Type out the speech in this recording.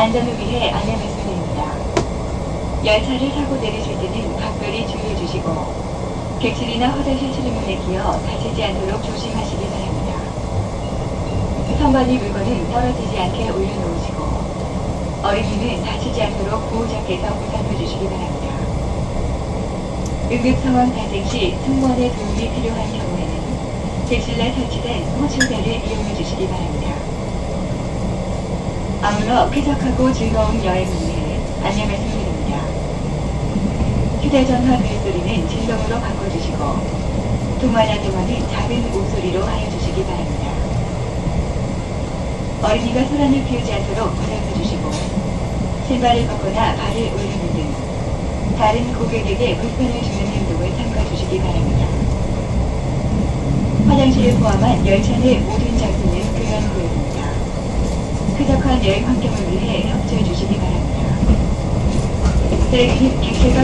안전을 위해 안내 말씀드립니다. 열차를 타고 내리실 때는 각별히 주의해 주시고 객실이나 화장실 출입문에 끼어 다치지 않도록 조심하시기 바랍니다. 선반위 물건은 떨어지지 않게 올려놓으시고 어린이는 다치지 않도록 보호자께서 보살펴 주시기 바랍니다. 응급 상황 발생 시 승무원의 도움이 필요한 경우에는 객실 내 설치된 호출대를 이용해 주시기 바랍니다. 아무러 쾌적하고 즐거운 여행을 위해 안내 말씀드립니다. 휴대전화 벨소리는 진동으로 바꿔주시고 동화나 대화는 작은 목소리로 하여 주시기 바랍니다. 어린이가 소란을 피우지 않도록 보살펴 주시고 신발을 벗거나 발을 올리는 등 다른 고객에게 불편을 주는 행동을 삼가 주시기 바랍니다. 화장실을 포함한 열차 내 모든 장소는 교연 구역입니다. 쾌적한 여행 환경을 위해 협조해 주시기 바랍니다. 쓰레기는 객실과